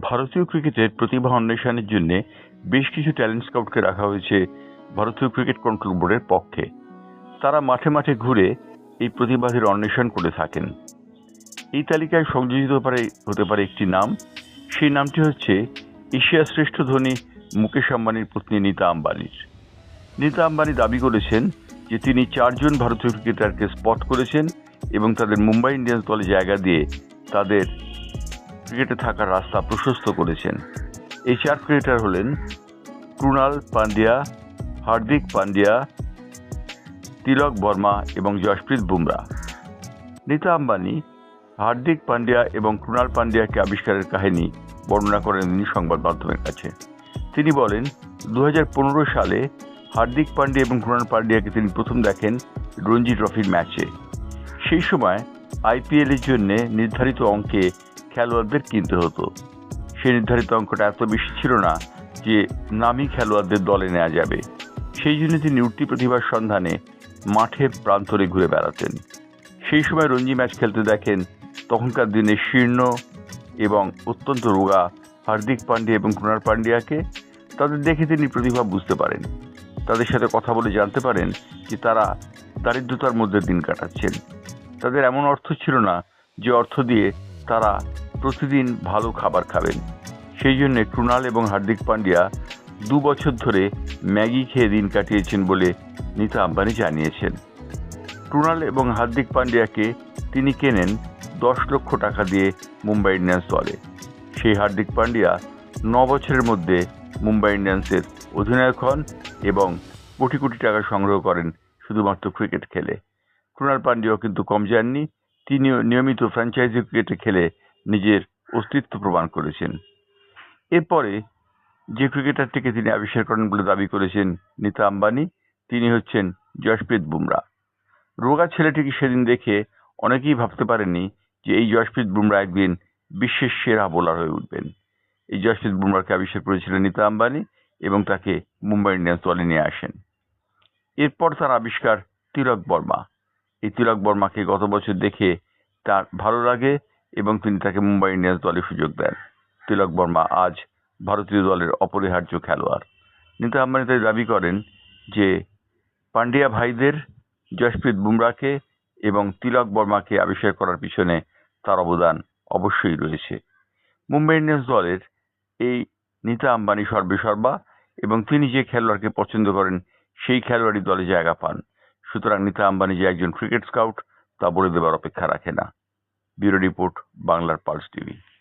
ভারতীয় ক্রিকেটের প্রতিভা অন্বেষণের জন্য বেশ কিছু ট্যালেন্ট স্কাউটকে রাখা হয়েছে ভারতীয় ক্রিকেট কন্ট্রোল বোর্ডের পক্ষে। তারা মাঠে মাঠে ঘুরে এই প্রতিভাদের অন্বেষণ করে থাকেন। এই তালিকায় সংযোজিত পারে, হতে পারে একটি নাম। সেই নামটি হচ্ছে এশিয়ার শ্রেষ্ঠ ধনী মুকেশ আম্বানির পত্নী নীতা আম্বানির। নীতা আম্বানি দাবি করেছেন যে তিনি চারজন ভারতীয় ক্রিকেটারকে স্পট করেছেন এবং তাদের মুম্বাই ইন্ডিয়ান্স দলে জায়গা দিয়ে তাদের ক্রিকেটে থাকার রাস্তা প্রশস্ত করেছেন। এই চার ক্রিকেটার হলেন ক্রুণাল পান্ডিয়া, হার্দিক পান্ডিয়া, তিলক বর্মা এবং জশপ্রীত বুমরা। নীতা আম্বানি, হার্দিক পান্ডিয়া এবং ক্রুণাল পান্ডিয়াকে আবিষ্কারের কাহিনী বর্ণনা করেন তিনি সংবাদ মাধ্যমের কাছে। তিনি বলেন দু হাজার পনেরো সালে হার্দিক পান্ডিয়া এবং ক্রুণাল পান্ডিয়াকে তিনি প্রথম দেখেন রঞ্জি ট্রফির ম্যাচে। সেই সময় আইপিএল এর জন্য নির্ধারিত অঙ্কে খেলোয়াড়দের কিনতে হতো। সেই নির্ধারিত অঙ্কটা এত বেশি ছিল না যে নামী খেলোয়াড়দের দলে নেওয়া যাবে। সেই জন্য তিনি উঠতি প্রতিভার সন্ধানে মাঠের প্রান্তরে ঘুরে বেড়াতেন। সেই সময় রঞ্জি ম্যাচ খেলতে দেখেন তখনকার দিনে শীর্ণ এবং অত্যন্ত রোগা হার্দিক পান্ডিয়া এবং কুনার পান্ডিয়াকে। তাদের দেখে তিনি প্রতিভা বুঝতে পারেন। তাদের সাথে কথা বলে জানতে পারেন যে তারা দারিদ্রতার মধ্যে দিন কাটাচ্ছেন। তাদের এমন অর্থ ছিল না যে অর্থ দিয়ে তারা প্রতিদিন ভালো খাবার খাবেন। সেই জন্য ক্রুণাল এবং হার্দিক পান্ডিয়া দু বছর ধরে ম্যাগি খেয়ে দিন কাটিয়েছেন বলে নীতা আম্বানি জানিয়েছেন। ক্রুণাল এবং হার্দিক পান্ডিয়াকে তিনি কেনেন দশ লক্ষ টাকা দিয়ে মুম্বাই ইন্ডিয়ান্স দলে। সেই হার্দিক পান্ডিয়া ন বছরের মধ্যে মুম্বাই ইন্ডিয়ান্সের অধিনায়ক হন এবং কোটি কোটি টাকা সংগ্রহ করেন শুধুমাত্র ক্রিকেট খেলে। ক্রুণাল পান্ডিয়াও কিন্তু কম যাননি। তিনিও নিয়মিত ফ্র্যাঞ্চাইজি ক্রিকেটে খেলে নিজের অস্তিত্ব প্রমাণ করেছেন। এরপরে যে ক্রিকেটারটিকে তিনি আবিষ্কার করেন বলে দাবি করেছেন নীতা আম্বানি, তিনি হচ্ছেন জশপ্রীত বুমরা। রোগা ছেলেটিকে সেদিন দেখে অনেকেই ভাবতে পারেননি যে এই জশপ্রীত বুমরা একদিন বিশ্বের সেরা বোলার হয়ে উঠবেন। এই জশপ্রীত বুমরাকে আবিষ্কার করেছিলেন নীতা আম্বানি এবং তাকে মুম্বাই ইন্ডিয়ান্স দলে নিয়ে আসেন। এরপর তার আবিষ্কার তিলক বর্মা। এই তিলক বর্মাকে গত বছর দেখে তার ভালো লাগে এবং তিনি তাকে মুম্বাই ইন্ডিয়ান্স দলে সুযোগ দেন। তিলক বর্মা আজ ভারতীয় দলের অপরিহার্য খেলোয়াড়। নীতা আম্বানি তাই দাবি করেন যে, পান্ডিয়া ভাইদের জশপ্রীত বুমরাকে এবং তিলক বর্মাকে আবিষ্কার করার পিছনে তার অবদান অবশ্যই রয়েছে। মুম্বাই ইন্ডিয়ান্স দলের এই নীতা আম্বানি সর্বেসর্বা এবং তিনি যে খেলোয়াড়কে পছন্দ করেন, সেই খেলোয়াড়ই দলে জায়গা পান। সুতরাং নীতা আম্বানি যে একজন ক্রিকেট স্কাউট, তা বলে দেবার অপেক্ষা রাখে না। ব্যুরো রিপোর্ট, বাংলার পালস টিভি।